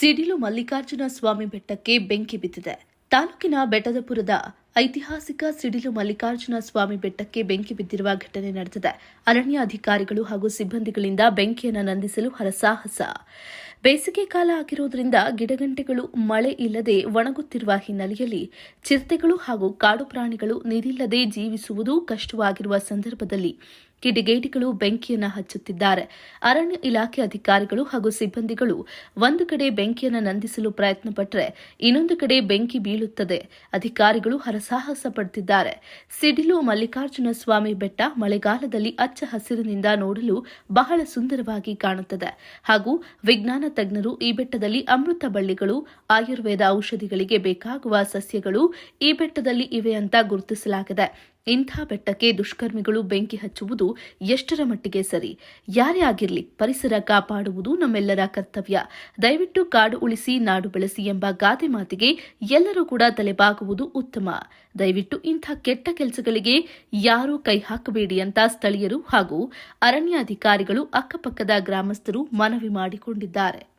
ಸಿಡಿಲು ಮಲ್ಲಿಕಾರ್ಜುನ ಸ್ವಾಮಿ ಬೆಟ್ಟಕ್ಕೆ ಬೆಂಕಿ ಬಿದ್ದಿದೆ. ತಾಲೂಕಿನ ಬೆಟ್ಟದಪುರದ ಐತಿಹಾಸಿಕ ಸಿಡಿಲು ಮಲ್ಲಿಕಾರ್ಜುನ ಸ್ವಾಮಿ ಬೆಟ್ಟಕ್ಕೆ ಬೆಂಕಿ ಬಿದ್ದಿರುವ ಘಟನೆ ನಡೆದಿದೆ. ಅರಣ್ಯ ಅಧಿಕಾರಿಗಳು ಹಾಗೂ ಸಿಬ್ಬಂದಿಗಳಿಂದ ಬೆಂಕಿಯನ್ನು ನಂದಿಸಲು ಹರಸಾಹಸ. ಬೇಸಿಗೆ ಕಾಲ ಆಗಿರುವುದರಿಂದ ಗಿಡಗಂಟೆಗಳು ಮಳೆ ಇಲ್ಲದೆ ಒಣಗುತ್ತಿರುವ ಹಿನ್ನೆಲೆಯಲ್ಲಿ ಚಿರತೆಗಳು ಹಾಗೂ ಕಾಡು ಪ್ರಾಣಿಗಳು ನೀರಿಲ್ಲದೆ ಜೀವಿಸುವುದು ಕಷ್ಟವಾಗಿರುವ ಸಂದರ್ಭದಲ್ಲಿ ಕಿಡಿಗೇಡಿಗಳು ಬೆಂಕಿಯನ್ನು ಹಚ್ಚುತ್ತಿದ್ದಾರೆ. ಅರಣ್ಯ ಇಲಾಖೆ ಅಧಿಕಾರಿಗಳು ಹಾಗೂ ಸಿಬ್ಬಂದಿಗಳು ಒಂದು ಕಡೆ ಬೆಂಕಿಯನ್ನು ನಂದಿಸಲು ಪ್ರಯತ್ನ ಪಟ್ಟರೆ ಇನ್ನೊಂದು ಕಡೆ ಬೆಂಕಿ ಬೀಳುತ್ತದೆ. ಅಧಿಕಾರಿಗಳು ಹರಸಾಹಸ ಪಡುತ್ತಿದ್ದಾರೆ ಸಿಡಿಲು ಮಲ್ಲಿಕಾರ್ಜುನ ಸ್ವಾಮಿ ಬೆಟ್ಟ ಮಳೆಗಾಲದಲ್ಲಿ ಅಚ್ಚ ಹಸಿರಿನಿಂದ ನೋಡಲು ಬಹಳ ಸುಂದರವಾಗಿ ಕಾಣುತ್ತದೆ. ಹಾಗೂ ವಿಜ್ಞಾನ ತಜ್ಞರು ಈ ಬೆಟ್ಟದಲ್ಲಿ ಅಮೃತ ಬಳ್ಳಿಗಳು ಆಯುರ್ವೇದ ಔಷಧಿಗಳಿಗೆ ಬೇಕಾಗುವ ಸಸ್ಯಗಳು ಈ ಬೆಟ್ಟದಲ್ಲಿ ಇವೆ ಅಂತ ಗುರುತಿಸಲಾಗಿದೆ. ಇಂಥ ಬೆಟ್ಟಕ್ಕೆ ದುಷ್ಕರ್ಮಿಗಳು ಬೆಂಕಿ ಹಚ್ಚುವುದು ಎಷ್ಟರ ಮಟ್ಟಿಗೆ ಸರಿ? ಯಾರೇ ಆಗಿರಲಿ ಪರಿಸರ ಕಾಪಾಡುವುದು ನಮ್ಮೆಲ್ಲರ ಕರ್ತವ್ಯ. ದಯವಿಟ್ಟು ಕಾಡು ಉಳಿಸಿ ನಾಡು ಬೆಳೆಸಿ ಎಂಬ ಗಾದೆ ಮಾತಿಗೆ ಎಲ್ಲರೂ ಕೂಡ ತಲೆಬಾಗುವುದು ಉತ್ತಮ. ದಯವಿಟ್ಟು ಇಂಥ ಕೆಟ್ಟ ಕೆಲಸಗಳಿಗೆ ಯಾರೂ ಕೈ ಹಾಕಬೇಡಿ ಅಂತ ಸ್ಥಳೀಯರು ಹಾಗೂ ಅರಣ್ಯಾಧಿಕಾರಿಗಳು ಅಕ್ಕಪಕ್ಕದ ಗ್ರಾಮಸ್ಥರು ಮನವಿ ಮಾಡಿಕೊಂಡಿದ್ದಾರೆ.